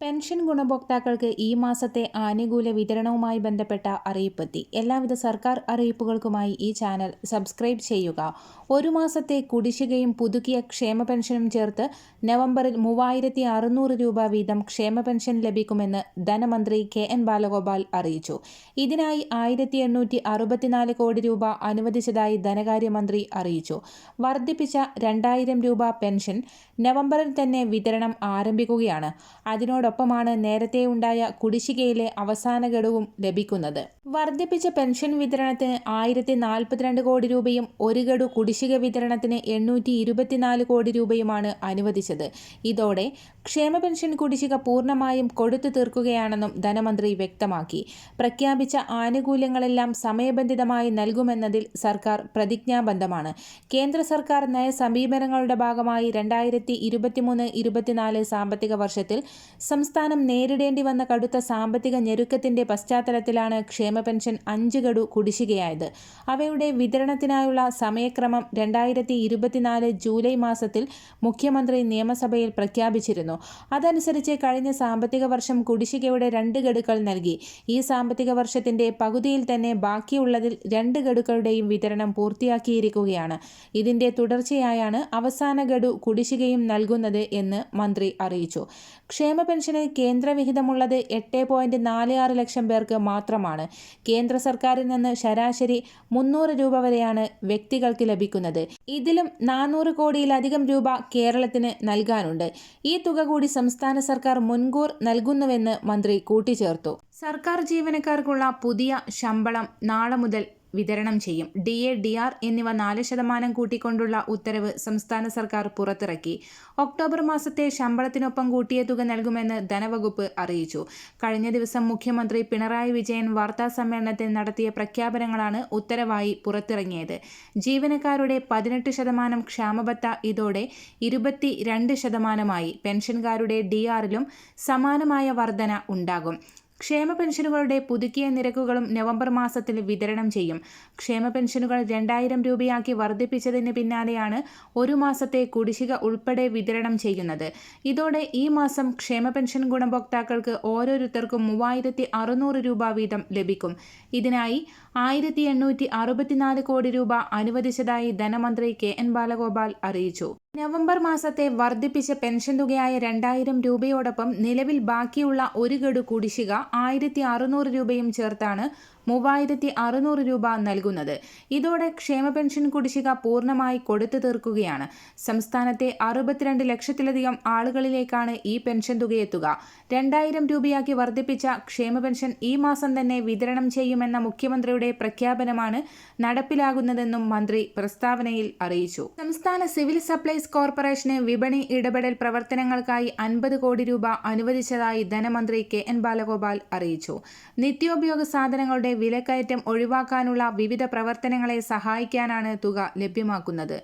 Pension ഗുണഭോക്താക്കൾക്ക് ഈ മാസത്തെ ആനുകൂല വിതരണവുമായി ബന്ധപ്പെട്ട അറിയിപ്പെത്തി. എല്ലാവിധ സർക്കാർ അറിയിപ്പുകൾക്കുമായി ഈ ചാനൽ സബ്സ്ക്രൈബ് ചെയ്യുക. ഒരു മാസത്തെ കുടിശ്ശികയും പുതുക്കിയ ക്ഷേമ പെൻഷനും ചേർത്ത് നവംബറിൽ മൂവായിരത്തി അറുന്നൂറ് രൂപ വീതം ക്ഷേമ പെൻഷൻ ലഭിക്കുമെന്ന് ധനമന്ത്രി കെ എൻ ബാലഗോപാൽ അറിയിച്ചു. ഇതിനായി ആയിരത്തി എണ്ണൂറ്റി അറുപത്തിനാല് കോടി രൂപ അനുവദിച്ചതായി ധനകാര്യമന്ത്രി അറിയിച്ചു. വർദ്ധിപ്പിച്ച രണ്ടായിരം രൂപ പെൻഷൻ നവംബറിൽ തന്നെ വിതരണം ആരംഭിക്കുകയാണ്. അതിനോടൊപ്പമാണ് നേരത്തെ ഉണ്ടായ കുടിശ്ശികയിലെ അവസാന ഘടകവും ലഭിക്കുന്നത്. വർദ്ധിപ്പിച്ച പെൻഷൻ വിതരണത്തിന് ആയിരത്തി നാൽപ്പത്തിരണ്ട് കോടി രൂപയും ഒരു ഗഡു കുടിശ്ശിക വിതരണത്തിന് എണ്ണൂറ്റി ഇരുപത്തിനാല് കോടി രൂപയുമാണ് അനുവദിച്ചത്. ഇതോടെ ക്ഷേമ പെൻഷൻ കുടിശ്ശിക പൂർണമായും കൊടുത്തു തീർക്കുകയാണെന്നും ധനമന്ത്രി വ്യക്തമാക്കി. പ്രഖ്യാപിച്ച ആനുകൂല്യങ്ങളെല്ലാം സമയബന്ധിതമായി നൽകുമെന്നതിൽ സർക്കാർ പ്രതിജ്ഞാബദ്ധമാണ്. കേന്ദ്ര സർക്കാർ നയ സമീപനങ്ങളുടെ ഭാഗമായി രണ്ടായിരത്തി ഇരുപത്തിമൂന്ന് ഇരുപത്തിനാല് സാമ്പത്തിക വർഷത്തിൽ സംസ്ഥാനം നേരിടേണ്ടി വന്ന കടുത്ത സാമ്പത്തിക ഞെരുക്കത്തിന്റെ പശ്ചാത്തലത്തിലാണ് ക്ഷേമ പെൻഷൻ അഞ്ച് ഗഡു കുടിശ്ശികയായത്. അവയുടെ വിതരണത്തിനായുള്ള സമയക്രമം രണ്ടായിരത്തി ഇരുപത്തിനാല് ജൂലൈ മാസത്തിൽ മുഖ്യമന്ത്രി നിയമസഭയിൽ പ്രഖ്യാപിച്ചിരുന്നു. അതനുസരിച്ച് കഴിഞ്ഞ സാമ്പത്തിക വർഷം കുടിശ്ശികയുടെ രണ്ട് ഗഡുക്കൾ നൽകി. ഈ സാമ്പത്തിക വർഷത്തിന്റെ പകുതിയിൽ തന്നെ ബാക്കിയുള്ളതിൽ രണ്ട് ഗഡുക്കളുടെയും വിതരണം പൂർത്തിയാക്കിയിരിക്കുകയാണ്. ഇതിന്റെ തുടർച്ചയായാണ് അവസാന ഗഡു കുടിശ്ശികയും നൽകുന്നത് എന്ന് മന്ത്രി അറിയിച്ചു. ക്ഷേമ പെൻഷന് കേന്ദ്രവിഹിതമുള്ളത് എട്ട് പോയിന്റ് നാല് ആറ് ലക്ഷം പേർക്ക് മാത്രമാണ്. കേന്ദ്ര സർക്കാരിൽ നിന്ന് ശരാശരി മുന്നൂറ് രൂപ വരെയാണ് വ്യക്തികൾക്ക് ലഭിക്കുന്നത്. ഇതിലും നാനൂറ് കോടിയിലധികം രൂപ കേരളത്തിന് നൽകാനുണ്ട്. ഈ തുക കൂടി സംസ്ഥാന സർക്കാർ മുൻകൂർ നൽകുന്നുവെന്ന് മന്ത്രി കൂട്ടിച്ചേർത്തു. സർക്കാർ ജീവനക്കാർക്കുള്ള പുതിയ ശമ്പളം നാളെ മുതൽ വിതരണം ചെയ്യും. ഡി എ ഡി ആർ എന്നിവ നാല് ശതമാനം കൂട്ടിക്കൊണ്ടുള്ള ഉത്തരവ് സംസ്ഥാന സർക്കാർ പുറത്തിറക്കി. ഒക്ടോബർ മാസത്തെ ശമ്പളത്തിനൊപ്പം കൂട്ടിയ തുക നൽകുമെന്ന് ധനവകുപ്പ് അറിയിച്ചു. കഴിഞ്ഞ ദിവസം മുഖ്യമന്ത്രി പിണറായി വിജയൻ വാർത്താ സമ്മേളനത്തിൽ നടത്തിയ പ്രഖ്യാപനങ്ങളാണ് ഉത്തരവായി പുറത്തിറങ്ങിയത്. ജീവനക്കാരുടെ പതിനെട്ട് ശതമാനം ക്ഷാമബത്ത ഇതോടെ ഇരുപത്തി രണ്ട് ശതമാനമായി. പെൻഷൻകാരുടെ ഡി ആറിലും സമാനമായ വർധന ഉണ്ടാകും. ക്ഷേമ പെൻഷനുകളുടെ പുതുക്കിയ നിരക്കുകളും നവംബർ മാസത്തിൽ വിതരണം ചെയ്യും. ക്ഷേമ പെൻഷനുകൾ രണ്ടായിരം രൂപയാക്കി വർദ്ധിപ്പിച്ചതിന് പിന്നാലെയാണ് ഒരു മാസത്തെ കുടിശ്ശിക ഉൾപ്പെടെ വിതരണം ചെയ്യുന്നത്. ഇതോടെ ഈ മാസം ക്ഷേമ പെൻഷൻ ഗുണഭോക്താക്കൾക്ക് ഓരോരുത്തർക്കും മൂവായിരത്തി രൂപ വീതം ലഭിക്കും. ഇതിനായി ആയിരത്തി എണ്ണൂറ്റി അറുപത്തിനാല് കോടി രൂപ അനുവദിച്ചതായി ധനമന്ത്രി കെ എൻ ബാലഗോപാൽ അറിയിച്ചു. നവംബർ മാസത്തെ വർദ്ധിപ്പിച്ച പെൻഷൻ തുകയായ രണ്ടായിരം രൂപയോടൊപ്പം നിലവിൽ ബാക്കിയുള്ള ഒരു ഗഡു കുടിശ്ശിക ആയിരത്തി അറുന്നൂറ് രൂപയും ചേർത്താണ് മൂവായിരത്തി അറുന്നൂറ് രൂപ നൽകുന്നത്. ഇതോടെ ക്ഷേമ പെൻഷൻ കുടിശ്ശിക പൂർണമായി കൊടുത്തു തീർക്കുകയാണ്. സംസ്ഥാനത്തെ അറുപത്തിരണ്ട് ലക്ഷത്തിലധികം ആളുകളിലേക്കാണ് ഈ പെൻഷൻ തുകയെത്തുക. രണ്ടായിരം രൂപയാക്കി വർദ്ധിപ്പിച്ച ക്ഷേമ പെൻഷൻ ഈ മാസം തന്നെ വിതരണം ചെയ്യുമെന്ന മുഖ്യമന്ത്രിയുടെ പ്രഖ്യാപനമാണ് നടപ്പിലാകുന്നതെന്നും മന്ത്രി പ്രസ്താവനയിൽ അറിയിച്ചു. സംസ്ഥാന സിവിൽ സപ്ലൈസ് കോർപ്പറേഷന് വിപണി ഇടപെടൽ പ്രവർത്തനങ്ങൾക്കായി അൻപത് കോടി രൂപ അനുവദിച്ചതായി ധനമന്ത്രി കെ എൻ ബാലഗോപാൽ അറിയിച്ചു. നിത്യോപയോഗ സാധനങ്ങളുടെ വിലക്കയറ്റം ഒഴിവാക്കാനുള്ള വിവിധ പ്രവർത്തനങ്ങളെ സഹായിക്കാനാണ് തുക ലഭ്യമാക്കുന്നത്.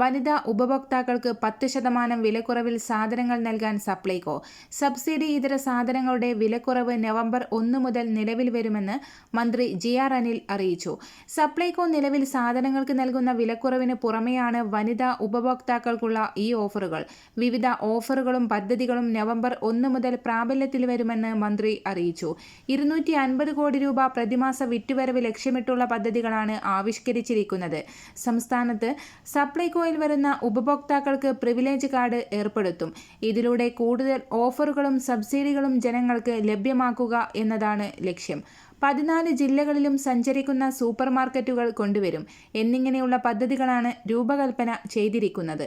വനിതാ ഉപഭോക്താക്കൾക്ക് പത്ത് ശതമാനം വിലക്കുറവിൽ സാധനങ്ങൾ നൽകാൻ സപ്ലൈകോ. സബ്സിഡി ഇതര സാധനങ്ങളുടെ വിലക്കുറവ് നവംബർ ഒന്ന് മുതൽ നിലവിൽ വരുമെന്ന് മന്ത്രി ജി ആർ അനിൽ അറിയിച്ചു. സപ്ലൈകോ നിലവിൽ സാധനങ്ങൾക്ക് നൽകുന്ന വിലക്കുറവിന് പുറമെയാണ് വനിതാ ഉപഭോക്താക്കൾക്കുള്ള ഈ ഓഫറുകൾ. വിവിധ ഓഫറുകളും പദ്ധതികളും നവംബർ ഒന്ന് മുതൽ പ്രാബല്യത്തിൽ വരുമെന്ന് മന്ത്രി അറിയിച്ചു. ഇരുന്നൂറ്റി അൻപത് കോടി രൂപ പ്രതിമാസ വിറ്റുവരവ് ലക്ഷ്യമിട്ടുള്ള പദ്ധതികളാണ് ആവിഷ്കരിച്ചിരിക്കുന്നത്. സംസ്ഥാനത്ത് സപ്ലൈകോ യിൽ വരുന്ന ഉപഭോക്താക്കൾക്ക് പ്രിവിലേജ് കാർഡ് ഏർപ്പെടുത്തും. ഇതിലൂടെ കൂടുതൽ ഓഫറുകളും സബ്സിഡികളും ജനങ്ങൾക്ക് ലഭ്യമാക്കുക എന്നതാണ് ലക്ഷ്യം. പതിനാല് ജില്ലകളിലും സഞ്ചരിക്കുന്ന സൂപ്പർമാർക്കറ്റുകൾ കൊണ്ടുവരും. എന്നിങ്ങനെയുള്ള പദ്ധതികളാണ് രൂപകൽപ്പന ചെയ്തിരിക്കുന്നത്.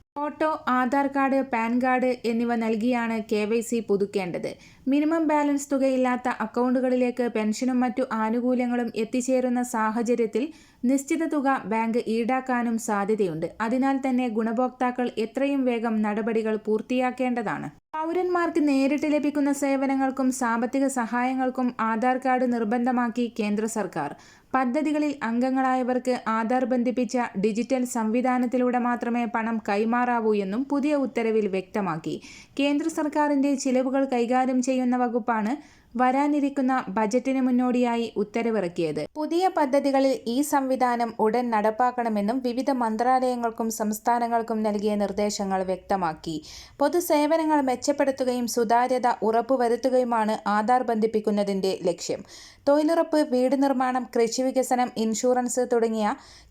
Photo Aadhaar card PAN card എന്നിവ നൽകിയാണ് കെ വൈ സി പുതുക്കേണ്ടത്. മിനിമം ബാലൻസ് തുകയില്ലാത്ത അക്കൗണ്ടുകളിലേക്ക് പെൻഷനും മറ്റു ആനുകൂല്യങ്ങളും എത്തിച്ചേരുന്ന സാഹചര്യത്തിൽ നിശ്ചിത തുക ബാങ്ക് ഈടാക്കാനും സാധ്യതയുണ്ട്. അതിനാൽ തന്നെ ഗുണഭോക്താക്കൾ എത്രയും വേഗം നടപടികൾ പൂർത്തിയാക്കേണ്ടതാണ്. പൗരന്മാർക്ക് നേരിട്ട് ലഭിക്കുന്ന സേവനങ്ങൾക്കും സാമ്പത്തിക സഹായങ്ങൾക്കും ആധാർ കാർഡ് നിർബന്ധമാക്കി കേന്ദ്ര സർക്കാർ. പദ്ധതികളിൽ അംഗങ്ങളായവർക്ക് ആധാർ ബന്ധിപ്പിച്ച ഡിജിറ്റൽ സംവിധാനത്തിലൂടെ മാത്രമേ പണം കൈമാറാവൂ എന്നും പുതിയ ഉത്തരവിൽ വ്യക്തമാക്കി. കേന്ദ്ര സർക്കാരിന്റെ ചിലവുകൾ കൈകാര്യം ചെയ്യുന്ന വകുപ്പാണ് വരാനിരിക്കുന്ന ബജറ്റിന് മുന്നോടിയായി ഉത്തരവിറക്കിയത്. പുതിയ പദ്ധതികളിൽ ഈ സംവിധാനം ഉടൻ നടപ്പാക്കണമെന്നും വിവിധ മന്ത്രാലയങ്ങൾക്കും സംസ്ഥാനങ്ങൾക്കും നൽകിയ നിർദ്ദേശങ്ങൾ വ്യക്തമാക്കി. പൊതുസേവനങ്ങൾ മെച്ചപ്പെടുത്തുകയും സുതാര്യത ഉറപ്പുവരുത്തുകയുമാണ് ആധാർ ബന്ധിപ്പിക്കുന്നതിന്റെ ലക്ഷ്യം. തൊഴിലുറപ്പ് വീട് നിർമ്മാണം കൃഷി വികസനം ഇൻഷുറൻസ് തുടങ്ങിയ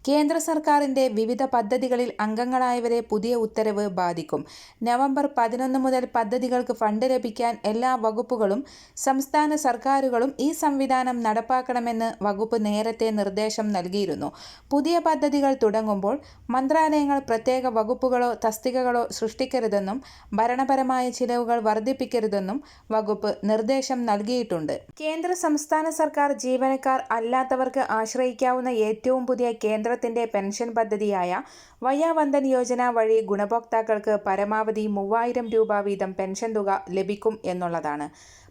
കേന്ദ്ര സർക്കാരിന്റെ വിവിധ പദ്ധതികളിൽ അംഗങ്ങളായവരെ പുതിയ ഉത്തരവ് ബാധിക്കും. നവംബർ പതിനൊന്ന് മുതൽ പദ്ധതികൾക്ക് ഫണ്ട് ലഭിക്കാൻ എല്ലാ വകുപ്പുകളും സംസ്ഥാന സർക്കാരുകളും ഈ സംവിധാനം നടപ്പാക്കണമെന്ന് വകുപ്പ് നേരത്തെ നിർദ്ദേശം നൽകിയിരുന്നു. പുതിയ പദ്ധതികൾ തുടങ്ങുമ്പോൾ മന്ത്രാലയങ്ങൾ പ്രത്യേക വകുപ്പുകളോ തസ്തികകളോ സൃഷ്ടിക്കരുതെന്നും ഭരണപരമായ ചിലവുകൾ വർദ്ധിപ്പിക്കരുതെന്നും വകുപ്പ് നിർദ്ദേശം നൽകിയിട്ടുണ്ട്. കേന്ദ്ര സംസ്ഥാന സർക്കാർ ജീവനക്കാർ അല്ലാത്തവർക്ക് ആശ്രയിക്കാവുന്ന ഏറ്റവും പുതിയ കേന്ദ്രത്തിന്റെ പെൻഷൻ പദ്ധതിയായ വയാവന്ദൻ യോജന വഴി ഗുണഭോക്താക്കൾക്ക് പരമാവധി മൂവായിരം രൂപ വീതം പെൻഷൻ തുക ലഭിക്കും എന്നുള്ളതാണ്.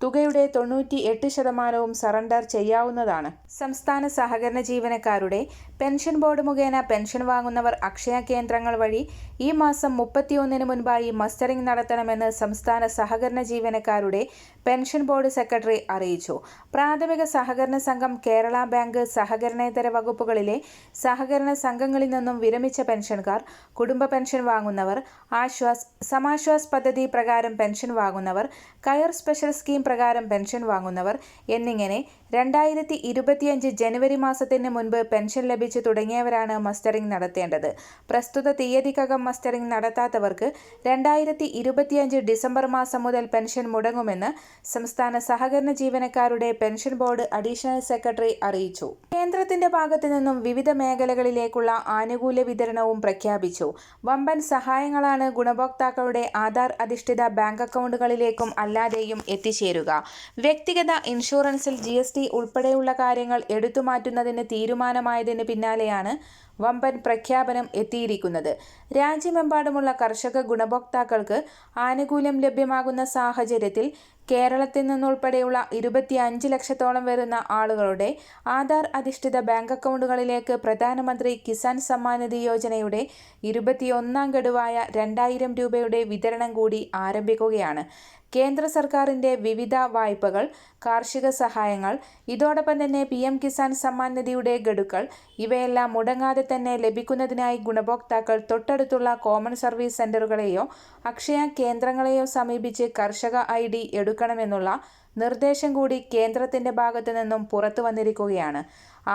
തുകയുടെ തൊണ്ണൂറ്റി എട്ട് ശതമാനവും സറണ്ടർ ചെയ്യാവുന്നതാണ്. സംസ്ഥാന സഹകരണ ജീവനക്കാരുടെ പെൻഷൻ ബോർഡ് മുഖേന പെൻഷൻ വാങ്ങുന്നവർ അക്ഷയ കേന്ദ്രങ്ങൾ വഴി ഈ മാസം മുപ്പത്തിയൊന്നിന് മുൻപായി മസ്റ്ററിംഗ് നടത്തണമെന്ന് സംസ്ഥാന സഹകരണ ജീവനക്കാരുടെ പെൻഷൻ ബോർഡ് സെക്രട്ടറി അറിയിച്ചു. പ്രാഥമിക സഹകരണ സംഘം കേരള ബാങ്ക് സഹകരണേതര വകുപ്പുകളിലെ സഹകരണ സംഘങ്ങളിൽ നിന്നും വിരമിച്ച പെൻഷൻകാർ കുടുംബ പെൻഷൻ വാങ്ങുന്നവർ ആശ്വാസ് സമാശ്വാസ് പദ്ധതി പ്രകാരം പെൻഷൻ വാങ്ങുന്നവർ കയർ സ്പെഷ്യൽ സ്കീം പ്രകാരം പെൻഷൻ വാങ്ങുന്നവർ എന്നിങ്ങനെ രണ്ടായിരത്തി ഇരുപത്തിയഞ്ച് ജനുവരി മാസത്തിന് മുൻപ് പെൻഷൻ ലഭിച്ചു തുടങ്ങിയവരാണ് മസ്റ്ററിംഗ് നടത്തേണ്ടത്. പ്രസ്തുത തീയതിക്കകം മസ്റ്ററിംഗ് നടത്താത്തവർക്ക് രണ്ടായിരത്തി ഇരുപത്തിയഞ്ച് ഡിസംബർ മാസം മുതൽ പെൻഷൻ മുടങ്ങുമെന്ന് സംസ്ഥാന സഹകരണ ജീവനക്കാരുടെ പെൻഷൻ ബോർഡ് അഡീഷണൽ സെക്രട്ടറി അറിയിച്ചു. കേന്ദ്രത്തിന്റെ ഭാഗത്തു നിന്നും വിവിധ മേഖലകളിലേക്കുള്ള ആനുകൂല്യ വിതരണവും പ്രഖ്യാപിച്ചു. വമ്പൻ സഹായങ്ങളാണ് ഗുണഭോക്താക്കളുടെ ആധാർ അധിഷ്ഠിത ബാങ്ക് അക്കൗണ്ടുകളിലേക്കും അല്ലാതെയും എത്തിച്ചേരുക വ്യക്തിഗത ഇൻഷുറൻസിൽ ജി എസ് ടി ഉൾപ്പെടെയുള്ള കാര്യങ്ങൾ എടുത്തുമാറ്റുന്നതിന് തീരുമാനമായതിന് പിന്നാലെയാണ് വമ്പൻ പ്രഖ്യാപനം എത്തിയിരിക്കുന്നത്. രാജ്യമെമ്പാടുമുള്ള കർഷക ഗുണഭോക്താക്കൾക്ക് ആനുകൂല്യം ലഭ്യമാകുന്ന സാഹചര്യത്തിൽ കേരളത്തിൽ നിന്നുൾപ്പെടെയുള്ള ഇരുപത്തി അഞ്ച് ലക്ഷത്തോളം വരുന്ന ആളുകളുടെ ആധാർ അധിഷ്ഠിത ബാങ്ക് അക്കൗണ്ടുകളിലേക്ക് പ്രധാനമന്ത്രി കിസാൻ സമ്മാൻ നിധി യോജനയുടെ ഇരുപത്തിയൊന്നാം ഗഡുവായ രണ്ടായിരം രൂപയുടെ വിതരണം കൂടി ആരംഭിക്കുകയാണ്. കേന്ദ്ര സർക്കാരിന്റെ വിവിധ വായ്പകൾ കാർഷിക സഹായങ്ങൾ ഇതോടൊപ്പം തന്നെ പി എം കിസാൻ സമ്മാൻ നിധിയുടെ ഗഡുക്കൾ ഇവയെല്ലാം മുടങ്ങാതെ തന്നെ ലഭിക്കുന്നതിനായി ഗുണഭോക്താക്കൾ തൊട്ടടുത്തുള്ള കോമൺ സർവീസ് സെന്ററുകളെയോ അക്ഷയ കേന്ദ്രങ്ങളെയോ സമീപിച്ച് കർഷക ഐ ഡി എടുക്കണമെന്നുള്ള നിർദ്ദേശം കൂടി കേന്ദ്രത്തിന്റെ ഭാഗത്തു നിന്നും പുറത്തു വന്നിരിക്കുകയാണ്.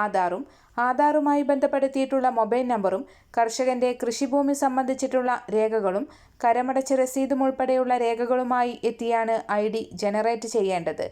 ആധാറും ആധാറുമായി ബന്ധപ്പെടുത്തിയിട്ടുള്ള മൊബൈൽ നമ്പറും കർഷകന്റെ കൃഷിഭൂമി സംബന്ധിച്ചിട്ടുള്ള രേഖകളും കരമടച്ച രസീതും ഉൾപ്പെടെയുള്ള രേഖകളുമായി എത്തിയാണ് ഐ ഡി ജനറേറ്റ് ചെയ്യേണ്ടത്.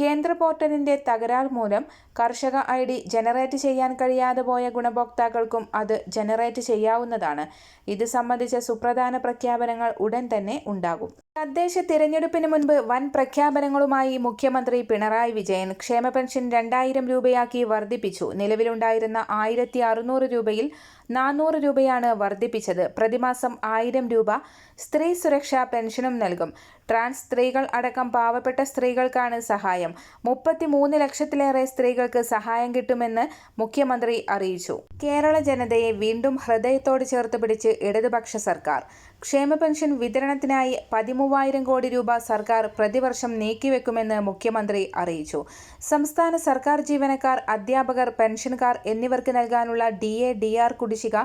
കേന്ദ്ര പോർട്ടലിന്റെ തകരാർ മൂലം കർഷക ഐ ഡി ജനറേറ്റ് ചെയ്യാൻ കഴിയാതെ പോയ ഗുണഭോക്താക്കൾക്കും അത് ജനറേറ്റ് ചെയ്യാവുന്നതാണ്. ഇത് സംബന്ധിച്ച സുപ്രധാന പ്രഖ്യാപനങ്ങൾ ഉടൻ തന്നെ ഉണ്ടാകും. തദ്ദേശ തിരഞ്ഞെടുപ്പിന് മുൻപ് വൻ പ്രഖ്യാപനങ്ങളുമായി മുഖ്യമന്ത്രി പിണറായി വിജയൻ ക്ഷേമ പെൻഷൻ രണ്ടായിരം രൂപയാക്കി വർദ്ധിപ്പിച്ചു. നിലവിലുണ്ടായിരുന്ന ആയിരത്തി അറുന്നൂറ് രൂപയിൽ നാനൂറ് രൂപയാണ് വർദ്ധിപ്പിച്ചത്. പ്രതിമാസം ആയിരം രൂപ സ്ത്രീ സുരക്ഷാ പെൻഷനും നൽകും. ട്രാൻസ് സ്ത്രീകൾ അടക്കം പാവപ്പെട്ട സ്ത്രീകൾക്കാണ് സഹായം. മുപ്പത്തിമൂന്ന് ലക്ഷത്തിലേറെ സ്ത്രീകൾക്ക് സഹായം കിട്ടുമെന്ന് മുഖ്യമന്ത്രി അറിയിച്ചു. കേരള ജനതയെ വീണ്ടും ഹൃദയത്തോട് ചേർത്ത് പിടിച്ച് ഇടതുപക്ഷ സർക്കാർ. ക്ഷേമ പെൻഷൻ വിതരണത്തിനായി പതിമൂവായിരം കോടി രൂപ സർക്കാർ പ്രതിവർഷം നീക്കിവെക്കുമെന്ന് മുഖ്യമന്ത്രി അറിയിച്ചു. സംസ്ഥാന സർക്കാർ ജീവനക്കാർ അധ്യാപകർ പെൻഷൻകാർ എന്നിവർക്ക് നൽകാനുള്ള ഡി എ ഡി ആർ കുടിശ്ശിക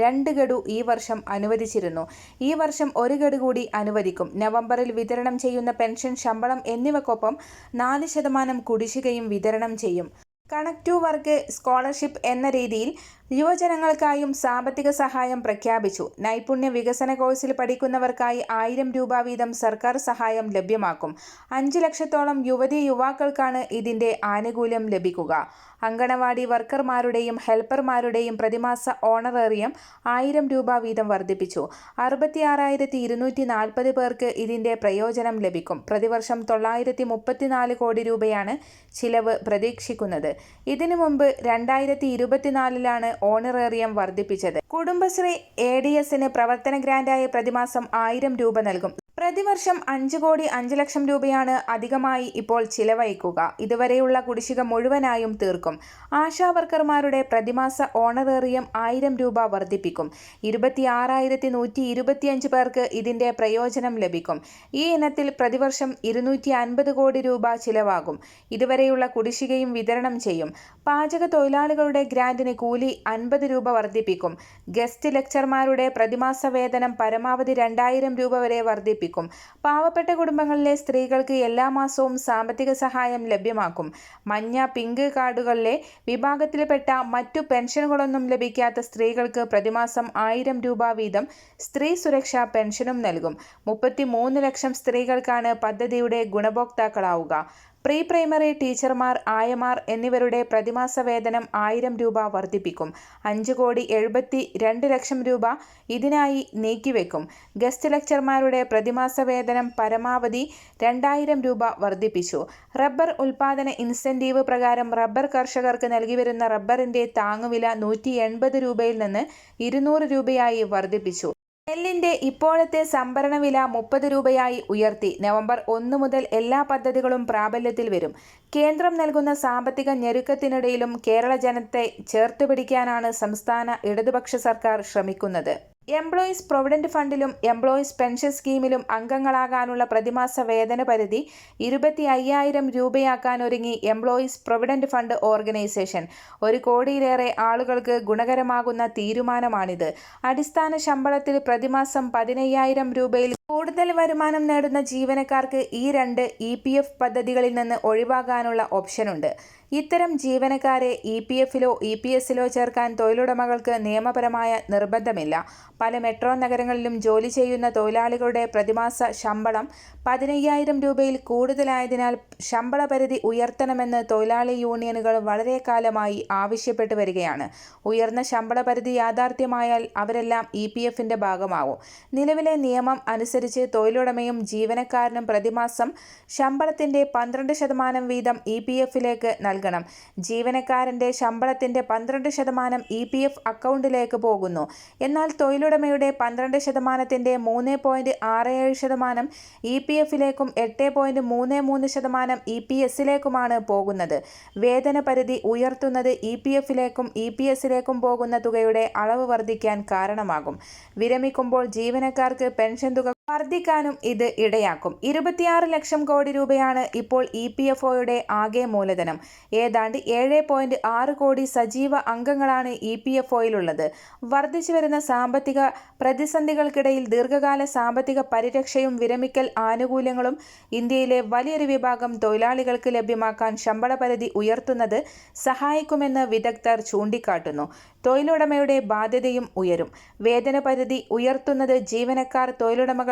രണ്ട് ഗഡു ഈ വർഷം അനുവദിച്ചിരുന്നു. ഈ വർഷം ഒരു ഗഡു കൂടി അനുവദിക്കും. നവംബറിൽ വിതരണം ചെയ്യുന്ന പെൻഷൻ ശമ്പളം എന്നിവക്കൊപ്പം നാല് ശതമാനം കുടിശ്ശികയും വിതരണം ചെയ്യും. കണക്ട് ടു വർക്ക് സ്കോളർഷിപ്പ് എന്ന രീതിയിൽ യുവജനങ്ങൾക്കായും സാമ്പത്തിക സഹായം പ്രഖ്യാപിച്ചു. നൈപുണ്യ വികസന കോഴ്സിൽ പഠിക്കുന്നവർക്കായി ആയിരം രൂപ വീതം സർക്കാർ സഹായം ലഭ്യമാക്കും. അഞ്ച് ലക്ഷത്തോളം യുവതി യുവാക്കൾക്കാണ് ഇതിന്റെ ആനുകൂല്യം ലഭിക്കുക. അങ്കണവാടി വർക്കർമാരുടെയും ഹെൽപ്പർമാരുടെയും പ്രതിമാസ ഓണറേറിയം ആയിരം രൂപ വീതം വർദ്ധിപ്പിച്ചു. അറുപത്തിയാറായിരത്തി ഇരുന്നൂറ്റി നാൽപ്പത് പേർക്ക് ഇതിന്റെ പ്രയോജനം ലഭിക്കും. പ്രതിവർഷം തൊള്ളായിരത്തി മുപ്പത്തിനാല് കോടി രൂപയാണ് ചിലവ് പ്രതീക്ഷിക്കുന്നത്. ഇതിനു മുമ്പ് രണ്ടായിരത്തി ഇരുപത്തിനാലിലാണ് ഓണറേറിയം വർദ്ധിപ്പിച്ചത്. കുടുംബശ്രീ എ ഡി എസിന് പ്രവർത്തന ഗ്രാന്റായി പ്രതിമാസം ആയിരം രൂപ നൽകും. പ്രതിവർഷം അഞ്ച് കോടി അഞ്ച് ലക്ഷം രൂപയാണ് അധികമായി ഇപ്പോൾ ചിലവഴിക്കുക. ഇതുവരെയുള്ള കുടിശ്ശിക മുഴുവനായും തീർക്കും. ആശാവർക്കർമാരുടെ പ്രതിമാസ ഓണറേറിയം ആയിരം രൂപ വർദ്ധിപ്പിക്കും. ഇരുപത്തിയാറായിരത്തി നൂറ്റി ഇരുപത്തിയഞ്ച് പേർക്ക് ഇതിന്റെ പ്രയോജനം ലഭിക്കും. ഈ ഇനത്തിൽ പ്രതിവർഷം ഇരുന്നൂറ്റി അൻപത് കോടി രൂപ ചിലവാകും. ഇതുവരെയുള്ള കുടിശ്ശികയും വിതരണം ചെയ്യും. പാചക തൊഴിലാളികളുടെ ഗ്രാൻഡിന് കൂലി അൻപത് രൂപ വർദ്ധിപ്പിക്കും. ഗസ്റ്റ് ലെക്ചർമാരുടെ പ്രതിമാസ വേതനം പരമാവധി രണ്ടായിരം രൂപ വരെ വർദ്ധിപ്പിക്കും. പാവപ്പെട്ട കുടുംബങ്ങളിലെ സ്ത്രീകൾക്ക് എല്ലാ മാസവും സാമ്പത്തിക സഹായം ലഭ്യമാക്കും. മഞ്ഞ പിങ്ക് കാർഡുകളിലെ വിഭാഗത്തിൽപ്പെട്ട മറ്റു പെൻഷനുകളൊന്നും ലഭിക്കാത്ത സ്ത്രീകൾക്ക് പ്രതിമാസം ആയിരം രൂപ വീതം സ്ത്രീ സുരക്ഷാ പെൻഷനും നൽകും. മുപ്പത്തി ലക്ഷം സ്ത്രീകൾക്കാണ് പദ്ധതിയുടെ ഗുണഭോക്താക്കളാവുക. പ്രീ പ്രൈമറി ടീച്ചർമാർ ആയമാർ എന്നിവരുടെ പ്രതിമാസ വേതനം ആയിരം രൂപ വർദ്ധിപ്പിക്കും. അഞ്ച് കോടി എഴുപത്തി രണ്ട് ലക്ഷം രൂപ ഇതിനായി നീക്കിവെക്കും. ഗസ്റ്റ് ലെക്ചർമാരുടെ പ്രതിമാസ വേതനം പരമാവധി രണ്ടായിരം രൂപ വർദ്ധിപ്പിച്ചു. റബ്ബർ ഉൽപാദന ഇൻസെന്റീവ് പ്രകാരം റബ്ബർ കർഷകർക്ക് നൽകിവരുന്ന റബ്ബറിന്റെ താങ്ങുവില നൂറ്റി എൺപത് രൂപയിൽ നിന്ന് ഇരുന്നൂറ് രൂപയായി വർദ്ധിപ്പിച്ചു. നെല്ലിന്റെ ഇപ്പോഴത്തെ സംഭരണ വില മുപ്പത് രൂപയായി ഉയർത്തി. നവംബർ ഒന്ന് മുതൽ എല്ലാ പദ്ധതികളും പ്രാബല്യത്തിൽ വരും. കേന്ദ്രം നൽകുന്ന സാമ്പത്തിക ഞെരുക്കത്തിനിടയിലും കേരള ജനത്തെ ചേർത്തുപിടിക്കാനാണ് സംസ്ഥാന ഇടതുപക്ഷ സർക്കാർ ശ്രമിക്കുന്നത്. എംപ്ലോയീസ് പ്രൊവിഡന്റ് ഫണ്ടിലും എംപ്ലോയീസ് പെൻഷൻ സ്കീമിലും അംഗങ്ങളാകാനുള്ള പ്രതിമാസ വേതന പരിധി ഇരുപത്തി അയ്യായിരം രൂപയാക്കാനൊരുങ്ങി എംപ്ലോയീസ് പ്രൊവിഡന്റ് ഫണ്ട് ഓർഗനൈസേഷൻ ഒരു കോടിയിലേറെ ആളുകൾക്ക് ഗുണകരമാകുന്ന തീരുമാനമാണിത്. അടിസ്ഥാന ശമ്പളത്തിൽ പ്രതിമാസം പതിനയ്യായിരം രൂപയിൽ കൂടുതൽ വരുമാനം നേടുന്ന ജീവനക്കാർക്ക് ഈ രണ്ട് ഇ പി എഫ് പദ്ധതികളിൽ നിന്ന് ഒഴിവാകാനുള്ള ഓപ്ഷനുണ്ട്. ഇത്തരം ജീവനക്കാരെ ഇ പി എഫിലോ ഇ പി എസിലോ ചേർക്കാൻ തൊഴിലുടമകൾക്ക് നിയമപരമായ നിർബന്ധമില്ല. പല മെട്രോ നഗരങ്ങളിലും ജോലി ചെയ്യുന്ന തൊഴിലാളികളുടെ പ്രതിമാസ ശമ്പളം പതിനയ്യായിരം രൂപയിൽ കൂടുതലായതിനാൽ ശമ്പള പരിധി ഉയർത്തണമെന്ന് തൊഴിലാളി യൂണിയനുകൾ വളരെ കാലമായി ആവശ്യപ്പെട്ടു വരികയാണ്. ഉയർന്ന ശമ്പള പരിധി യാഥാർത്ഥ്യമായാൽ അവരെല്ലാം ഇ പി എഫിന്റെ ഭാഗമാവും. നിലവിലെ നിയമം അനുസരിച്ച് തൊഴിലുടമയും ജീവനക്കാരനും പ്രതിമാസം ശമ്പളത്തിന്റെ പന്ത്രണ്ട് ശതമാനം വീതം ഇ പി എഫിലേക്ക് നൽകണം. ജീവനക്കാരന്റെ ശമ്പളത്തിന്റെ പന്ത്രണ്ട് ശതമാനം ഇ പി എഫ് അക്കൗണ്ടിലേക്ക് പോകുന്നു. എന്നാൽ തൊഴിലുടമയുടെ പന്ത്രണ്ട് ശതമാനത്തിന്റെ മൂന്ന് പോയിന്റ് ആറ് ഏഴ് ശതമാനം ഇ പി എഫിലേക്കും എട്ട് പോയിന്റ് മൂന്ന് മൂന്ന് ശതമാനം ഇ പി എസിലേക്കുമാണ് പോകുന്നത്. വേതന പരിധി ഉയർത്തുന്നത് ഇ പി എഫിലേക്കും ഇ പി എസിലേക്കും പോകുന്ന തുകയുടെ അളവ് വർദ്ധിക്കാൻ കാരണമാകും. വിരമിക്കുമ്പോൾ ജീവനക്കാർക്ക് പെൻഷൻ തുക വർദ്ധിക്കാനും ഇത് ഇടയാക്കും. ഇരുപത്തിയാറ് ലക്ഷം കോടി രൂപയാണ് ഇപ്പോൾ ഇ പി എഫ് ഒയുടെ ആകെ മൂലധനം. ഏതാണ്ട് ഏഴ് പോയിന്റ് ആറ് കോടി സജീവ അംഗങ്ങളാണ് ഇ പി എഫ് ഒയിലുള്ളത്. വർദ്ധിച്ചു വരുന്ന സാമ്പത്തിക പ്രതിസന്ധികൾക്കിടയിൽ ദീർഘകാല സാമ്പത്തിക പരിരക്ഷയും വിരമിക്കൽ ആനുകൂല്യങ്ങളും ഇന്ത്യയിലെ വലിയൊരു വിഭാഗം തൊഴിലാളികൾക്ക് ലഭ്യമാക്കാൻ ശമ്പള പരിധി ഉയർത്തുന്നത് സഹായിക്കുമെന്ന് വിദഗ്ധർ ചൂണ്ടിക്കാട്ടുന്നു. തൊഴിലുടമയുടെ ബാധ്യതയും ഉയരും. വേതന പരിധി ഉയർത്തുന്നത് ജീവനക്കാർ തൊഴിലുടമകൾ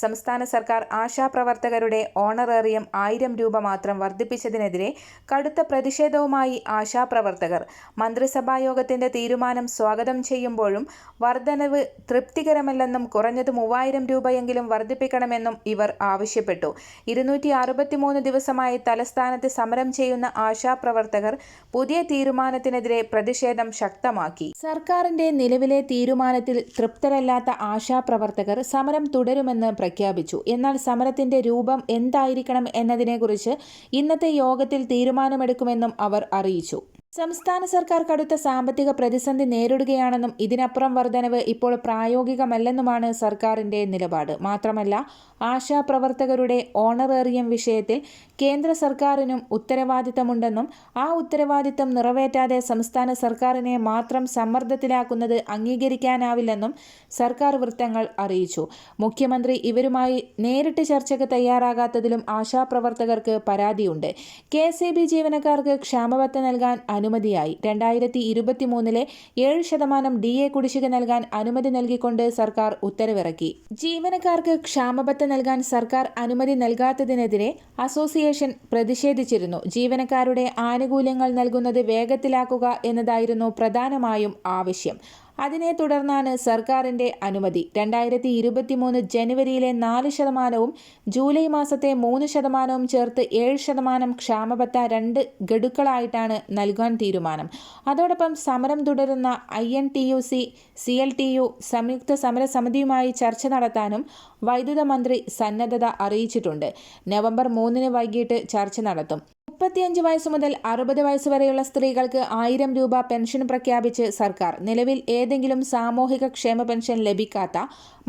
സംസ്ഥാന സർക്കാർ ആശാപ്രവർത്തകരുടെ ഓണറേറിയം ആയിരം രൂപ മാത്രം വർദ്ധിപ്പിച്ചതിനെതിരെ കടുത്ത പ്രതിഷേധവുമായി ആശാപ്രവർത്തകർ. മന്ത്രിസഭായോഗത്തിന്റെ തീരുമാനം സ്വാഗതം ചെയ്യുമ്പോഴും വർധനവ് തൃപ്തികരമല്ലെന്നും കുറഞ്ഞത് മൂവായിരം രൂപയെങ്കിലും വർദ്ധിപ്പിക്കണമെന്നും ഇവർ ആവശ്യപ്പെട്ടു. ഇരുന്നൂറ്റി അറുപത്തിമൂന്ന് ദിവസമായി തലസ്ഥാനത്ത് സമരം ചെയ്യുന്ന ആശാപ്രവർത്തകർ പുതിയ തീരുമാനത്തിനെതിരെ പ്രതിഷേധം ശക്തമാക്കി. സർക്കാരിന്റെ നിലവിലെ തീരുമാനത്തിൽ തൃപ്തരല്ലാത്ത ആശാപ്രവർത്തകർ സമരം തുടരുമെന്ന് പ്രഖ്യാപിച്ചു. എന്നാൽ സമരത്തിന്റെ രൂപം എന്തായിരിക്കണം എന്നതിനെക്കുറിച്ച് ഇന്നത്തെ യോഗത്തിൽ തീരുമാനമെടുക്കുമെന്നും അവർ അറിയിച്ചു. സംസ്ഥാന സർക്കാർ കടുത്ത സാമ്പത്തിക പ്രതിസന്ധി നേരിടുകയാണെന്നും ഇതിനപ്പുറം വർധനവ് ഇപ്പോൾ പ്രായോഗികമല്ലെന്നുമാണ് സർക്കാരിന്റെ നിലപാട്. മാത്രമല്ല ആശാപ്രവർത്തകരുടെ ഓണറേറിയം വിഷയത്തിൽ കേന്ദ്ര സർക്കാരിനും ഉത്തരവാദിത്തമുണ്ടെന്നും ആ ഉത്തരവാദിത്തം നിറവേറ്റാതെ സംസ്ഥാന സർക്കാരിനെ മാത്രം സമ്മർദ്ദത്തിലാക്കുന്നത് അംഗീകരിക്കാനാവില്ലെന്നും സർക്കാർ വൃത്തങ്ങൾ അറിയിച്ചു. മുഖ്യമന്ത്രി ഇവരുമായി നേരിട്ട് ചർച്ചയ്ക്ക് തയ്യാറാകാത്തതിലും ആശാപ്രവർത്തകർക്ക് പരാതിയുണ്ട്. കെ എസ് ജീവനക്കാർക്ക് ക്ഷാമബത്ത നൽകാൻ അനുമതിയായി. രണ്ടായിരത്തി ഇരുപത്തി മൂന്നിലെ ഏഴ് ശതമാനം ഡി എ കുടിശ്ശിക നൽകാൻ അനുമതി നൽകിക്കൊണ്ട് സർക്കാർ ഉത്തരവിറക്കി. ജീവനക്കാർക്ക് ക്ഷാമബത്ത നൽകാൻ സർക്കാർ അനുമതി നൽകാത്തതിനെതിരെ അസോസിയേഷൻ പ്രതിഷേധിച്ചിരുന്നു. ജീവനക്കാരുടെ ആനുകൂല്യങ്ങൾ നൽകുന്നത് വേഗത്തിലാക്കുക എന്നതായിരുന്നു പ്രധാനമായും ആവശ്യം. അതിനെ തുടർന്നാണ് സർക്കാരിന്റെ അനുമതി. രണ്ടായിരത്തി ഇരുപത്തിമൂന്ന് ജനുവരിയിലെ നാല് ശതമാനവും ജൂലൈ മാസത്തെ മൂന്ന് ശതമാനവും ചേർത്ത് ഏഴ് ശതമാനം ക്ഷാമബത്ത രണ്ട് ഗഡുക്കളായിട്ടാണ് നൽകാൻ തീരുമാനം. അതോടൊപ്പം സമരം തുടരുന്ന I N T U C C L T U സംയുക്ത സമരസമിതിയുമായി ചർച്ച നടത്താനും വൈദ്യുത മന്ത്രി സന്നദ്ധത അറിയിച്ചിട്ടുണ്ട്. നവംബർ മൂന്നിന് വൈകിട്ട് ചർച്ച നടത്തും. മുപ്പത്തിയഞ്ച് വയസ്സ് മുതൽ അറുപത് വയസ്സ് വരെയുള്ള സ്ത്രീകൾക്ക് ആയിരം രൂപ പെൻഷൻ പ്രഖ്യാപിച്ച് സർക്കാർ. നിലവിൽ ഏതെങ്കിലും സാമൂഹിക ക്ഷേമ പെൻഷൻ ലഭിക്കാത്ത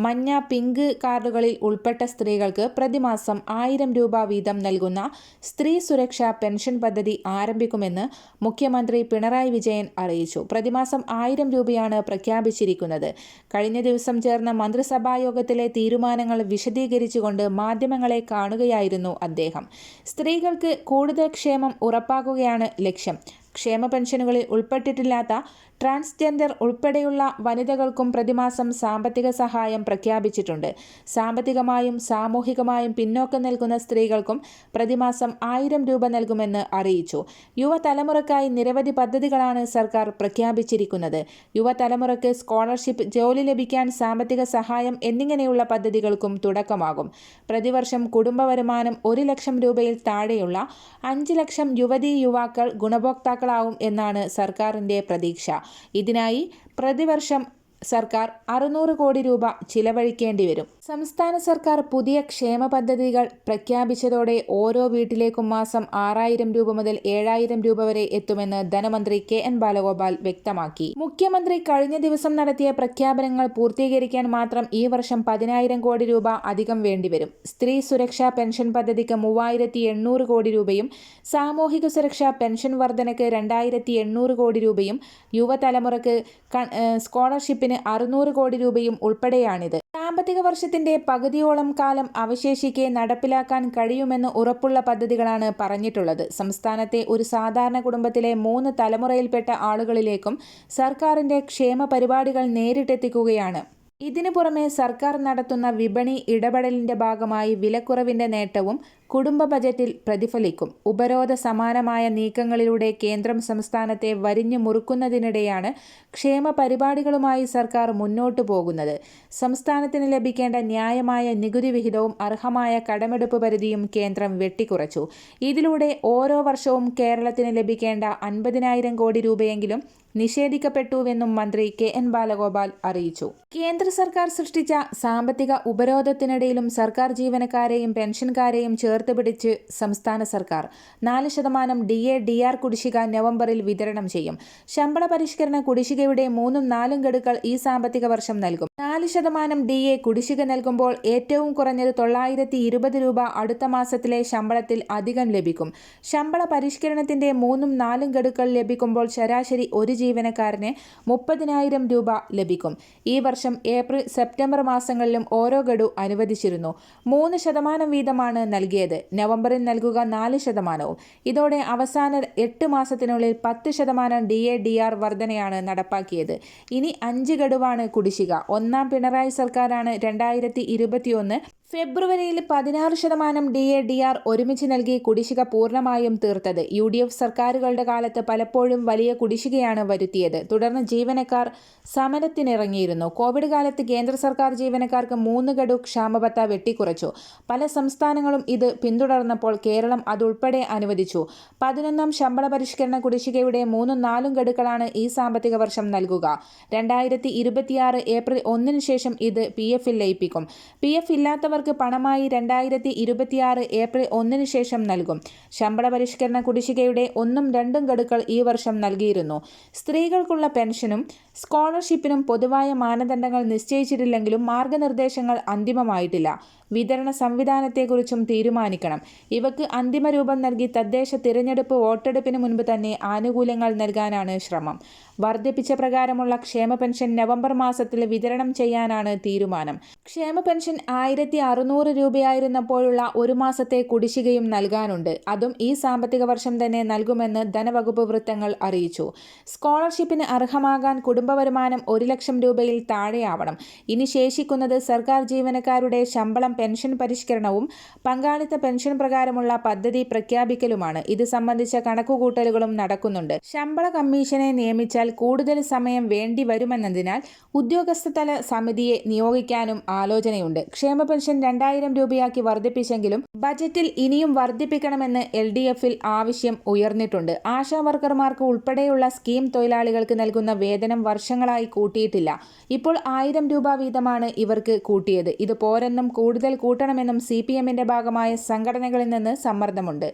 മഞ്ഞ പിങ്ക് കാർഡുകളിൽ ഉൾപ്പെട്ട സ്ത്രീകൾക്ക് പ്രതിമാസം ആയിരം രൂപ വീതം നൽകുന്ന സ്ത്രീ സുരക്ഷാ പെൻഷൻ പദ്ധതി ആരംഭിക്കുമെന്ന് മുഖ്യമന്ത്രി പിണറായി വിജയൻ അറിയിച്ചു. പ്രതിമാസം ആയിരം രൂപയാണ് പ്രഖ്യാപിച്ചിരിക്കുന്നത്. കഴിഞ്ഞ ദിവസം ചേർന്ന മന്ത്രിസഭാ യോഗത്തിലെ തീരുമാനങ്ങൾ വിശദീകരിച്ചുകൊണ്ട് മാധ്യമങ്ങളെ കാണുകയായിരുന്നു അദ്ദേഹം. സ്ത്രീകൾക്ക് കൂടുതൽ ക്ഷേമം ഉറപ്പാക്കുകയാണ് ലക്ഷ്യം ക്ഷേമ പെൻഷനുകളിൽ ഉൾപ്പെട്ടിട്ടില്ലാത്ത ട്രാൻസ്ജെൻഡർ ഉൾപ്പെടെയുള്ള വനിതകൾക്കും പ്രതിമാസം സാമ്പത്തിക സഹായം പ്രഖ്യാപിച്ചിട്ടുണ്ട്. സാമ്പത്തികമായും സാമൂഹികമായും പിന്നോക്കം നിൽക്കുന്ന സ്ത്രീകൾക്കും പ്രതിമാസം ആയിരം രൂപ നൽകുമെന്ന് അറിയിച്ചു. യുവതലമുറക്കായി നിരവധി പദ്ധതികളാണ് സർക്കാർ പ്രഖ്യാപിച്ചിരിക്കുന്നത്. യുവതലമുറയ്ക്ക് സ്കോളർഷിപ്പ് ജോലി ലഭിക്കാൻ സാമ്പത്തിക സഹായം എന്നിങ്ങനെയുള്ള പദ്ധതികൾക്കും തുടക്കമാകും. പ്രതിവർഷം കുടുംബ വരുമാനം ഒരു ലക്ഷം രൂപയിൽ താഴെയുള്ള അഞ്ച് ലക്ഷം യുവതീ യുവാക്കൾ ഗുണഭോക്താക്കളാവും എന്നാണ് സർക്കാരിന്റെ പ്രതീക്ഷ. ഇതിനായി പ്രതിവർഷം സർക്കാർ അറുന്നൂറ് കോടി രൂപ ചിലവഴിക്കേണ്ടി വരും. സംസ്ഥാന സർക്കാർ പുതിയ ക്ഷേമ പദ്ധതികൾ പ്രഖ്യാപിച്ചതോടെ ഓരോ വീട്ടിലേക്കും മാസം ആറായിരം രൂപ മുതൽ ഏഴായിരം രൂപ വരെ എത്തുമെന്ന് ധനമന്ത്രി കെ എൻ ബാലഗോപാൽ വ്യക്തമാക്കി. മുഖ്യമന്ത്രി കഴിഞ്ഞ ദിവസം നടത്തിയ പ്രഖ്യാപനങ്ങൾ പൂർത്തീകരിക്കാൻ മാത്രം ഈ വർഷം പതിനായിരം കോടി രൂപ അധികം വേണ്ടിവരും സ്ത്രീ സുരക്ഷാ പെൻഷൻ പദ്ധതിക്ക് മൂവായിരത്തി എണ്ണൂറ് കോടി രൂപയും സാമൂഹിക സുരക്ഷാ പെൻഷൻ വർധനയ്ക്ക് രണ്ടായിരത്തി എണ്ണൂറ് കോടി രൂപയും യുവതലമുറക്ക് സ്കോളർഷിപ്പിന് അറുന്നൂറ് കോടി രൂപയും ഉൾപ്പെടെയാണിത്. സാമ്പത്തിക വർഷത്തിന്റെ പകുതിയോളം കാലം അവശേഷിക്കെ നടപ്പിലാക്കാൻ കഴിയുമെന്ന് ഉറപ്പുള്ള പദ്ധതികളാണ് പറഞ്ഞിട്ടുള്ളത്. സംസ്ഥാനത്തെ ഒരു സാധാരണ കുടുംബത്തിലെ മൂന്ന് തലമുറയിൽപ്പെട്ട ആളുകളിലേക്കും സർക്കാരിന്റെ ക്ഷേമ പരിപാടികൾ നേരിട്ടെത്തിക്കുകയാണ്. ഇതിനു പുറമെ സർക്കാർ നടത്തുന്ന വിപണി ഇടപെടലിന്റെ ഭാഗമായി വിലക്കുറവിന്റെ നേട്ടവും കുടുംബ ബജറ്റിൽ പ്രതിഫലിക്കും. ഉപരോധ സമാനമായ നീക്കങ്ങളിലൂടെ കേന്ദ്രം സംസ്ഥാനത്തെ വരിഞ്ഞു മുറുക്കുന്നതിനിടെയാണ് ക്ഷേമ പരിപാടികളുമായി സർക്കാർ മുന്നോട്ടു പോകുന്നത്. സംസ്ഥാനത്തിന് ലഭിക്കേണ്ട ന്യായമായ നികുതി വിഹിതവും അർഹമായ കടമെടുപ്പ് പരിധിയും കേന്ദ്രം വെട്ടിക്കുറച്ചു. ഇതിലൂടെ ഓരോ വർഷവും കേരളത്തിന് ലഭിക്കേണ്ട അൻപതിനായിരം കോടി രൂപയെങ്കിലും നിഷേധിക്കപ്പെട്ടുവെന്നും മന്ത്രി കെ എൻ ബാലഗോപാൽ അറിയിച്ചു. കേന്ദ്ര സർക്കാർ സൃഷ്ടിച്ച സാമ്പത്തിക ഉപരോധത്തിനിടയിലും സർക്കാർ ജീവനക്കാരെയും പെൻഷൻകാരെയും ചേർത്ത് ചേർത്ത് പിടിച്ച് സംസ്ഥാന സർക്കാർ. നാല് ശതമാനം ഡി എ ഡി ആർ കുടിശ്ശിക നവംബറിൽ വിതരണം ചെയ്യും. ശമ്പള പരിഷ്കരണ കുടിശ്ശികയുടെ മൂന്നും നാലും ഗഡുക്കൾ ഈ സാമ്പത്തിക വർഷം നൽകും. നാല് ശതമാനം ഡി എ കുടിശ്ശിക നൽകുമ്പോൾ ഏറ്റവും കുറഞ്ഞത് തൊള്ളായിരത്തി ഇരുപത് രൂപ അടുത്ത മാസത്തിലെ ശമ്പളത്തിൽ അധികം ലഭിക്കും. ശമ്പള പരിഷ്കരണത്തിന്റെ മൂന്നും നാലും ഗഡുക്കൾ ലഭിക്കുമ്പോൾ ശരാശരി ഒരു ജീവനക്കാരന് മുപ്പതിനായിരം രൂപ ലഭിക്കും. ഈ വർഷം ഏപ്രിൽ സെപ്റ്റംബർ മാസങ്ങളിലും ഓരോ ഗഡു അനുവദിച്ചിരുന്നു. മൂന്ന് ശതമാനം വീതമാണ് നൽകിയത്. നവംബറിൽ നൽകുക നാല് ശതമാനവും. ഇതോടെ അവസാന എട്ട് മാസത്തിനുള്ളിൽ പത്ത് ശതമാനം ഡി എ ഡി ആർ വർധനയാണ് നടപ്പാക്കിയത്. ഇനി അഞ്ച് ഗഡുവാണ് കുടിശ്ശിക. ഒന്നാം പിണറായി സർക്കാരാണ് രണ്ടായിരത്തി ഇരുപത്തിയൊന്ന് ഫെബ്രുവരിയിൽ പതിനാറ് ശതമാനം ഡി എ ഡി ആർ ഒരുമിച്ച് നൽകി കുടിശ്ശിക പൂർണമായും തീർത്തത്. യു ഡി എഫ് സർക്കാരുകളുടെ കാലത്ത് പലപ്പോഴും വലിയ കുടിശ്ശികയാണ് വരുത്തിയത്. തുടർന്ന് ജീവനക്കാർ സമരത്തിനിറങ്ങിയിരുന്നു. കോവിഡ് കാലത്ത് കേന്ദ്ര സർക്കാർ ജീവനക്കാർക്ക് മൂന്ന് ഗഡു ക്ഷാമബത്ത വെട്ടിക്കുറച്ചു. പല സംസ്ഥാനങ്ങളും ഇത് പിന്തുടർന്നപ്പോൾ കേരളം അതുൾപ്പെടെ അനുവദിച്ചു. പതിനൊന്നാം ശമ്പള പരിഷ്കരണ കുടിശ്ശികയുടെ മൂന്നും നാലും ഗഡുക്കളാണ് ഈ സാമ്പത്തിക വർഷം നൽകുക. രണ്ടായിരത്തി ഏപ്രിൽ ഒന്നിനു ശേഷം ഇത് പി എഫിൽ ലയിപ്പിക്കും. പി എഫ് ഇല്ലാത്തവർ ഉദ്യോഗസ്ഥർക്ക് പണമായി രണ്ടായിരത്തി ഇരുപത്തിയാറ് ഏപ്രിൽ ഒന്നിന് ശേഷം നൽകും. ശമ്പള പരിഷ്കരണ കുടിശ്ശികയുടെ ഒന്നും രണ്ടും ഗഡുക്കൾ ഈ വർഷം നൽകിയിരുന്നു. സ്ത്രീകൾക്കുള്ള പെൻഷനും സ്കോളർഷിപ്പിനും പൊതുവായ മാനദണ്ഡങ്ങൾ നിശ്ചയിച്ചിട്ടില്ലെങ്കിലും മാർഗനിർദ്ദേശങ്ങൾ അന്തിമമായിട്ടില്ല. വിതരണ സംവിധാനത്തെക്കുറിച്ചും തീരുമാനിക്കണം. ഇവക്ക് അന്തിമ രൂപം നൽകി തദ്ദേശ തിരഞ്ഞെടുപ്പ് വോട്ടെടുപ്പിന് മുൻപ് തന്നെ ആനുകൂല്യങ്ങൾ നൽകാനാണ് ശ്രമം. വർദ്ധിപ്പിച്ച പ്രകാരമുള്ള ക്ഷേമ പെൻഷൻ നവംബർ മാസത്തിൽ വിതരണം ചെയ്യാനാണ് തീരുമാനം. ക്ഷേമ പെൻഷൻ ആയിരത്തി അറുന്നൂറ് രൂപയായിരുന്നപ്പോഴുള്ള ഒരു മാസത്തെ കുടിശ്ശികയും നൽകാനുണ്ട്. അതും ഈ സാമ്പത്തിക വർഷം തന്നെ നൽകുമെന്ന് ധനവകുപ്പ് വൃത്തങ്ങൾ അറിയിച്ചു. സ്കോളർഷിപ്പിന് അർഹമാകാൻ കുടുംബവരുമാനം ഒരു ലക്ഷം രൂപയിൽ താഴെയാവണം. ഇനി ശേഷിക്കുന്നത് സർക്കാർ ജീവനക്കാരുടെ ശമ്പളം പെൻഷൻ പരിഷ്കരണവും പങ്കാളിത്ത പെൻഷൻ പ്രകാരമുള്ള പദ്ധതി പ്രഖ്യാപിക്കലുമാണ്. ഇത് സംബന്ധിച്ച കണക്കുകൂട്ടലുകളും നടക്കുന്നുണ്ട്. ശമ്പള കമ്മീഷനെ നിയമിച്ചാൽ കൂടുതൽ സമയം വേണ്ടി വരുമെന്നതിനാൽ ഉദ്യോഗസ്ഥതല സമിതിയെ നിയോഗിക്കാനും ആലോചനയുണ്ട്. ക്ഷേമ പെൻഷൻ രണ്ടായിരം രൂപയാക്കി വർദ്ധിപ്പിച്ചെങ്കിലും ബജറ്റിൽ ഇനിയും വർദ്ധിപ്പിക്കണമെന്ന് എൽ ഡി എഫിൽ ആവശ്യം ഉയർന്നിട്ടുണ്ട്. ആശാ വർക്കർമാർക്ക് ഉൾപ്പെടെയുള്ള സ്കീം തൊഴിലാളികൾക്ക് നൽകുന്ന വേതനം വർഷങ്ങളായി കൂട്ടിയിട്ടില്ല. ഇപ്പോൾ ആയിരം രൂപ വീതമാണ് ഇവർക്ക് കൂട്ടിയത്. ഇത് പോരെന്നും കൂടുതൽ കൂട്ടണമെന്നും സി പി എമ്മിന്റെ ഭാഗമായ സംഘടനകളിൽ നിന്ന് സമ്മർദ്ദമുണ്ട്.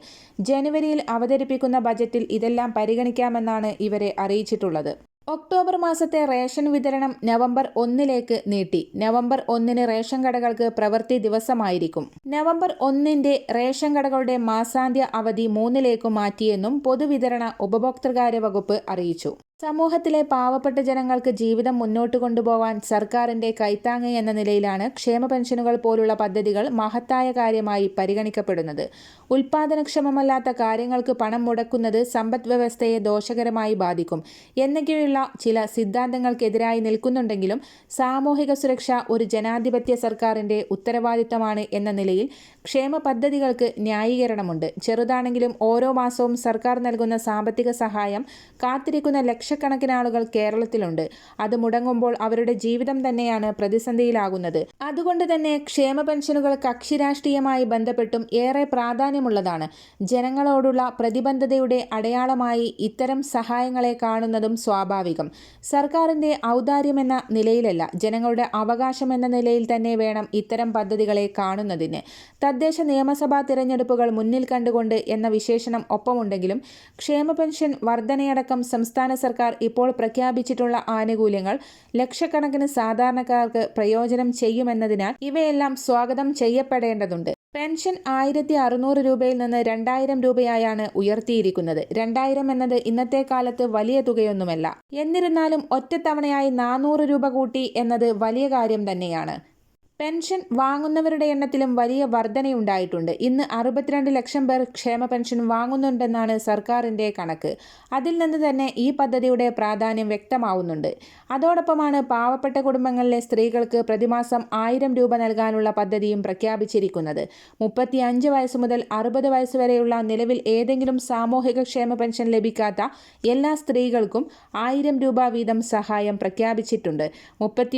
ജനുവരിയിൽ അവതരിപ്പിക്കുന്ന ബജറ്റിൽ ഇതെല്ലാം പരിഗണിക്കാമെന്നാണ് ഇവരെ അറിയിച്ചിട്ടുള്ളത്. ഒക്ടോബർ മാസത്തെ റേഷൻ വിതരണം നവംബർ ഒന്നിലേക്ക് നീട്ടി. നവംബർ ഒന്നിന് റേഷൻ കടകൾക്ക് പ്രവൃത്തി ദിവസമായിരിക്കും. നവംബർ ഒന്നിന്റെ റേഷൻ കടകളുടെ മാസാന്ത്യ അവധി മൂന്നിലേക്ക് മാറ്റിയെന്നും പൊതുവിതരണ ഉപഭോക്തൃകാര്യ വകുപ്പ് അറിയിച്ചു. സമൂഹത്തിലെ പാവപ്പെട്ട ജനങ്ങൾക്ക് ജീവിതം മുന്നോട്ട് കൊണ്ടുപോകാൻ സർക്കാരിന്റെ കൈത്താങ്ങ എന്ന നിലയിലാണ് ക്ഷേമ പെൻഷനുകൾ പോലുള്ള പദ്ധതികൾ മഹത്തായ കാര്യമായി പരിഗണിക്കപ്പെടുന്നത്. ഉൽപാദനക്ഷമമല്ലാത്ത കാര്യങ്ങൾക്ക് പണം മുടക്കുന്നത് സമ്പദ് വ്യവസ്ഥയെ ദോഷകരമായി ബാധിക്കും. എന്നൊക്കെയുള്ള ചില സിദ്ധാന്തങ്ങൾക്കെതിരായി നിൽക്കുന്നുണ്ടെങ്കിലും സാമൂഹിക സുരക്ഷ ഒരു ജനാധിപത്യ സർക്കാരിന്റെ ഉത്തരവാദിത്തമാണ് എന്ന നിലയിൽ ക്ഷേമ പദ്ധതികൾക്ക് ന്യായീകരണമുണ്ട്. ചെറുതാണെങ്കിലും ഓരോ മാസവും സർക്കാർ നൽകുന്ന സാമ്പത്തിക സഹായം കാത്തിരിക്കുന്ന ലക്ഷ ലക്ഷക്കണക്കിന് ആളുകൾ കേരളത്തിലുണ്ട്. അത് മുടങ്ങുമ്പോൾ അവരുടെ ജീവിതം തന്നെയാണ് പ്രതിസന്ധിയിലാകുന്നത്. അതുകൊണ്ട് തന്നെ ക്ഷേമ പെൻഷനുകൾ കക്ഷിരാഷ്ട്രീയമായി ബന്ധപ്പെട്ടും ഏറെ പ്രാധാന്യമുള്ളതാണ്. ജനങ്ങളോടുള്ള പ്രതിബദ്ധതയുടെ അടയാളമായി ഇത്തരം സഹായങ്ങളെ കാണുന്നതും സ്വാഭാവികം. സർക്കാരിന്റെ ഔദാര്യമെന്ന നിലയിലല്ല ജനങ്ങളുടെ അവകാശം എന്ന നിലയിൽ തന്നെ വേണം ഇത്തരം പദ്ധതികളെ കാണുന്നതിന്. തദ്ദേശ നിയമസഭാ തിരഞ്ഞെടുപ്പുകൾ മുന്നിൽ കണ്ടുകൊണ്ട് എന്ന വിശേഷണം ഒപ്പമുണ്ടെങ്കിലും ക്ഷേമ പെൻഷൻ വർധനയടക്കം സംസ്ഥാന സർക്കാർ ഇപ്പോൾ പ്രഖ്യാപിച്ചിട്ടുള്ള ആനുകൂല്യങ്ങൾ ലക്ഷക്കണക്കിന് സാധാരണക്കാർക്ക് പ്രയോജനം ചെയ്യുമെന്നതിനാൽ ഇവയെല്ലാം സ്വാഗതം ചെയ്യപ്പെടേണ്ടതുണ്ട്. പെൻഷൻ ആയിരത്തി അറുന്നൂറ് രൂപയിൽ നിന്ന് രണ്ടായിരം രൂപയായാണ് ഉയർത്തിയിരിക്കുന്നത്. രണ്ടായിരം എന്നത് ഇന്നത്തെ കാലത്ത് വലിയ തുകയൊന്നുമല്ല. എന്നിരുന്നാലും ഒറ്റത്തവണയായി നാനൂറ് രൂപ കൂട്ടി എന്നത് വലിയ കാര്യം തന്നെയാണ്. പെൻഷൻ വാങ്ങുന്നവരുടെ എണ്ണത്തിലും വലിയ വർധനയുണ്ടായിട്ടുണ്ട്. ഇന്ന് അറുപത്തിരണ്ട് ലക്ഷം പേർ ക്ഷേമ പെൻഷൻ വാങ്ങുന്നുണ്ടെന്നാണ് സർക്കാരിന്റെ കണക്ക്. അതിൽ നിന്ന് തന്നെ ഈ പദ്ധതിയുടെ പ്രാധാന്യം വ്യക്തമാവുന്നുണ്ട്. അതോടൊപ്പമാണ് പാവപ്പെട്ട കുടുംബങ്ങളിലെ സ്ത്രീകൾക്ക് പ്രതിമാസം ആയിരം രൂപ നൽകാനുള്ള പദ്ധതിയും പ്രഖ്യാപിച്ചിരിക്കുന്നത്. മുപ്പത്തി അഞ്ച് വയസ്സ് മുതൽ അറുപത് വയസ്സ് വരെയുള്ള നിലവിൽ ഏതെങ്കിലും സാമൂഹിക ക്ഷേമ പെൻഷൻ ലഭിക്കാത്ത എല്ലാ സ്ത്രീകൾക്കും ആയിരം രൂപ വീതം സഹായം പ്രഖ്യാപിച്ചിട്ടുണ്ട്. മുപ്പത്തി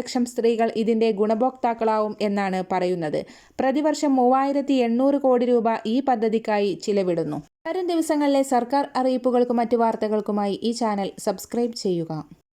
ലക്ഷം സ്ത്രീകൾ ഇതിന്റെ ഗുണഭോക്താക്കളാവും എന്നാണ് പറയുന്നത്. പ്രതിവർഷം മൂവായിരത്തി എണ്ണൂറ് കോടി രൂപ ഈ പദ്ധതിക്കായി ചിലവിടുന്നു. വരും ദിവസങ്ങളിലെ സർക്കാർ അറിയിപ്പുകൾക്കും മറ്റു വാർത്തകൾക്കുമായി ഈ ചാനൽ സബ്സ്ക്രൈബ് ചെയ്യുക.